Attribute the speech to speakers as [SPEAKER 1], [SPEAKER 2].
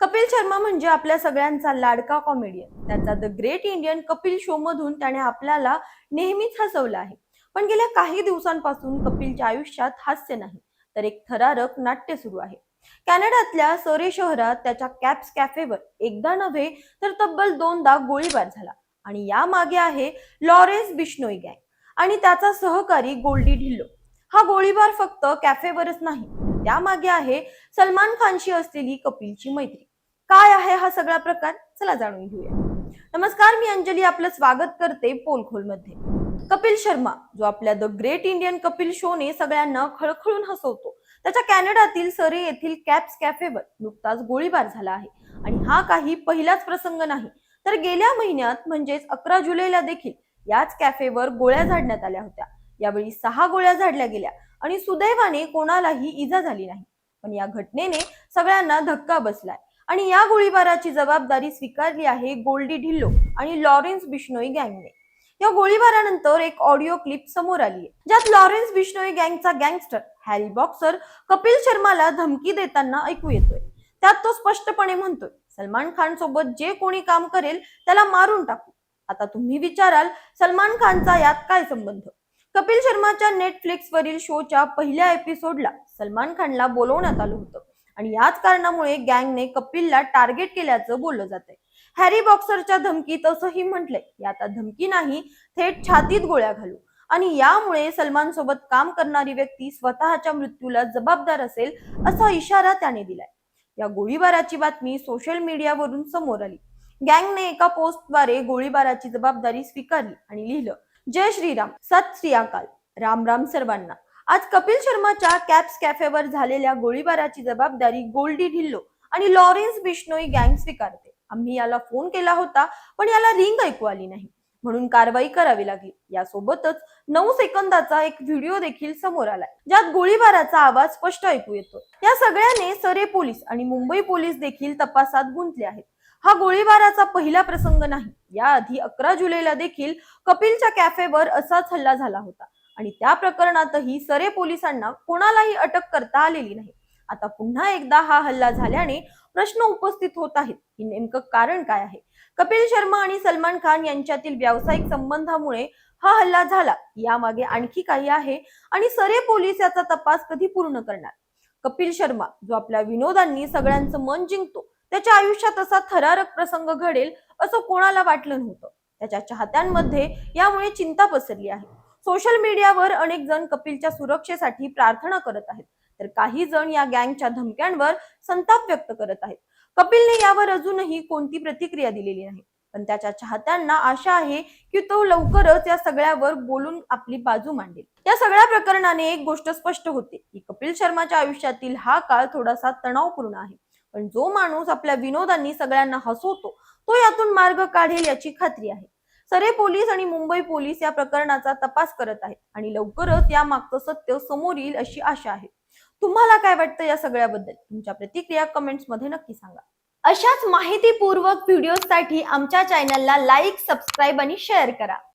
[SPEAKER 1] कपिल शर्मा म्हणजे आपल्या सगळ्यांचा लाडका कॉमेडियन त्याचा the great Indian Kapil show मधून त्याने आपल्याला नेहमीच हसवलं आहे. पण गेल्या काही दिवसांपासून कपिलच्या आयुष्यात हास्य नाही तर एक थरारक नाट्य सुरू आहे. कॅनडातल्या सरे शहरात त्याच्या कॅप्स कॅफेवर एकदा नव्हे तर तब्बल दोनदा गोळीबार झाला. आणि या मागे आहे लॉरेन्स बिश्नोई गँग आणि त्याचा सहकारी गोल्डी ढिल्लो. हा गोळीबार फक्त कॅफेवरच नाही त्यामागे आहे सलमान खानशी असलेली कपिलची मैत्री. काय आहे हा सगळा प्रकार? चला जाणून घेऊया. नमस्कार मी अंजली आपलं स्वागत करते पोलखोलमध्ये कपिल शर्मा जो आपल्या द ग्रेट इंडियन कपिल शोने सगळ्यांना खळखळून हसवतो. त्याच्या कॅनडातील सरे येथील कॅप्स कॅफेवर नुकताच गोळीबार झाला आहे. आणि हा काही पहिलाच प्रसंग नाही तर गेल्या महिन्यात म्हणजेच अकरा जुलैला देखील याच कॅफेवर गोळ्या झाडण्यात आल्या होत्या. यावेळी सहा गोळ्या झाडल्या गेल्या आणि सुदैवाने कोणालाही इजा झाली नाही. पण या घटनेने सगळ्यांना धक्का बसलाय. आणि या गोळीबाराची जबाबदारी स्वीकारली आहे गोल्डी ढिल्लो आणि लॉरेन्स बिश्नोई गँगने. या गोळीबारानंतर एक ऑडिओ क्लिप समोर आली आहे ज्यात लॉरेन्स बिश्नोई गँगचा गँगस्टर हॅरी बॉक्सर कपिल शर्माला धमकी देताना ऐकू येतोय. त्यात तो स्पष्टपणे म्हणतोय सलमान खान सोबत जे कोणी काम करेल त्याला मारून टाकू. आता तुम्ही विचाराल सलमान खानचा यात काय संबंध? कपिल शर्माच्या नेटफ्लिक्स वरील शोच्या पहिल्या एपिसोडला सलमान खानला बोलवण्यात आलं होतं. आणि याच कारणामुळे गँगने कपिलला टार्गेट केल्याचं बोललं जातंय. हॅरी बॉक्सरच्या धमकीत असंही म्हटलंय ही आता धमकी नाही थेट छातीत गोळ्या घालू. आणि यामुळे सलमान सोबत काम करणारी व्यक्ती स्वतःच्या मृत्यूला जबाबदार असेल असा इशारा त्याने दिलाय. या गोळीबाराची बातमी सोशल मीडियावरून समोर आली. गँगने एका पोस्टद्वारे गोळीबाराची जबाबदारी स्वीकारली आणि लिहिलं जय श्रीराम सत श्री अकाल. राम राम सर्वांना. आज कपिल शर्माच्या कॅप्स कॅफेवर झालेल्या गोळीबाराची जबाबदारी गोल्डी ढिल्लो आणि लॉरेन्स बिश्नोई गँग स्वीकारते. आम्ही याला फोन केला होता पण याला रिंग ऐकू आली नाही. म्हणून कारवाई करावी लागली. यासोबतच नऊ सेकंदाचा एक व्हिडिओ देखील समोर आलाय ज्यात गोळीबाराचा आवाज स्पष्ट ऐकू येतो. या सगळ्याने सरे पोलीस आणि मुंबई पोलीस देखील तपासात गुंतले आहेत. हा गोळीबाराचा पहिला प्रसंग नाही. याआधी अकरा जुलैला देखील कपिलच्या कॅफेवर असाच हल्ला झाला होता. आणि त्या प्रकरणातही सरे पोलिसांना कोणालाही अटक करता आलेली नाही. आता पुन्हा एकदा हा हल्ला झाल्याने प्रश्न उपस्थित होत आहेत. की नेमकं कारण काय आहे? कपिल शर्मा आणि सलमान खान यांच्यातील व्यावसायिक संबंधामुळे हा हल्ला झाला. यामागे आणखी काही आहे आणि सरे पोलीस याचा तपास कधी पूर्ण करणार? कपिल शर्मा जो आपल्या विनोदांनी सगळ्यांचं मन जिंकतो त्याच्या आयुष्यात असा थरारक प्रसंग घडेल असं कोणाला वाटलं नव्हतं? त्याच्या चाहत्यांमध्ये यामुळे चिंता पसरली आहे. सोशल मीडियावर अनेक जण कपिलच्या सुरक्षेसाठी प्रार्थना करत आहेत. तर काही जण या गँगच्या धमक्यांवर संताप व्यक्त करत आहेत. कपिलने यावर अजूनही कोणती प्रतिक्रिया दिलेली नाही. पण त्याच्या चाहत्यांना आशा आहे की तो लवकरच या सगळ्यावर बोलून आपली बाजू मांडेल. या सगळ्या प्रकरणाने एक गोष्ट स्पष्ट होते की कपिल शर्माच्या आयुष्यातील हा काळ थोडासा तणावपूर्ण आहे. पण जो माणूस आपल्या विनोदांनी सगळ्यांना हसवतो तो यातून मार्ग काढेल याची खात्री आहे. सरे पोलीस आणि मुंबई पोलीस या प्रकरणाचा तपास करत आहेत आणि लवकरच या मागचं सत्य समोर येईल अशी आशा आहे. तुम्हाला काय वाटतं या सगळ्याबद्दल? तुमच्या प्रतिक्रिया कमेंट्समध्ये नक्की सांगा. अशाच माहितीपूर्वक व्हिडिओसाठी आमच्या चॅनलला लाईक सबस्क्राईब आणि शेअर करा.